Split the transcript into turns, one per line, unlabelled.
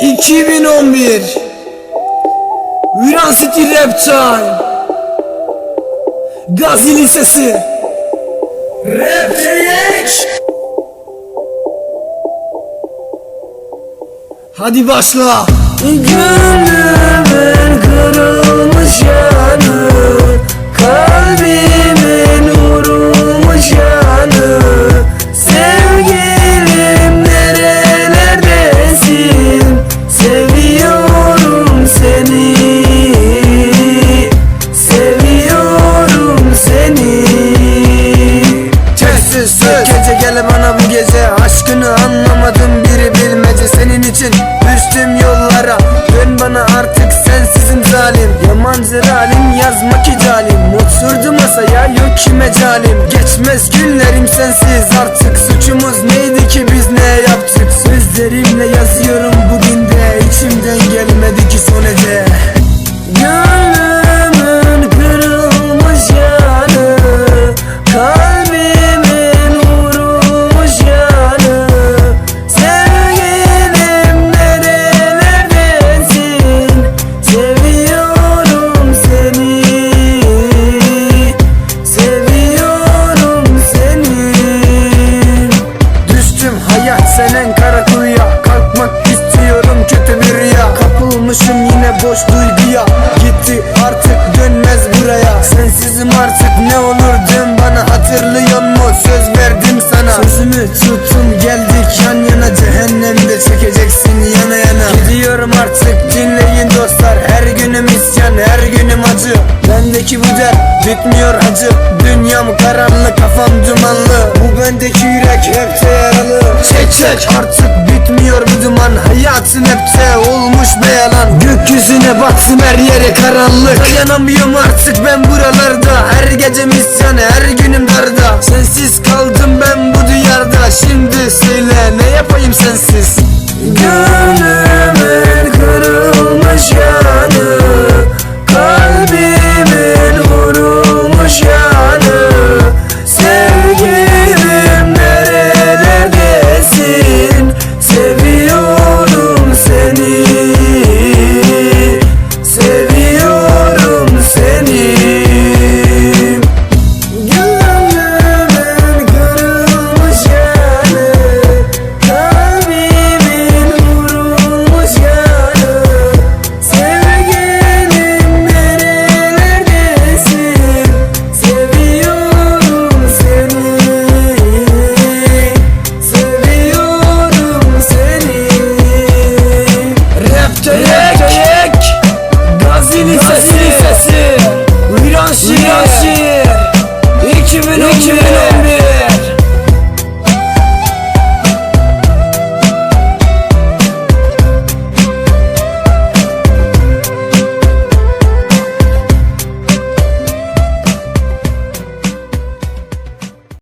2011 Viran City Rap Time. Gazi Lisesi. Rap DX Hadi başla. Gönlümün Aşkını anlamadım biri bilmece Senin için. Düştüm yollara Dön bana artık sensizim zalim. Yamancı halim yazmak icalim. Oturdu masaya yok ki mecalim. Geçmez günlerim sensiz. Artık Suçumuz neydi ki biz ne bitmiyor acı Dünyam karanlık kafam dumanlı. Bu bendeki yürek hep yaralı. Çek çek artık bitmiyor bu duman. Hayatın hep olmuş be yalan. Gökyüzüne baktım her yere karanlık. Dayanamıyorum artık ben buralarda. Her gecem isyan her günüm darda. Sensiz kaldım ben bu diyarda Şimdi söyle ne yapayım sensiz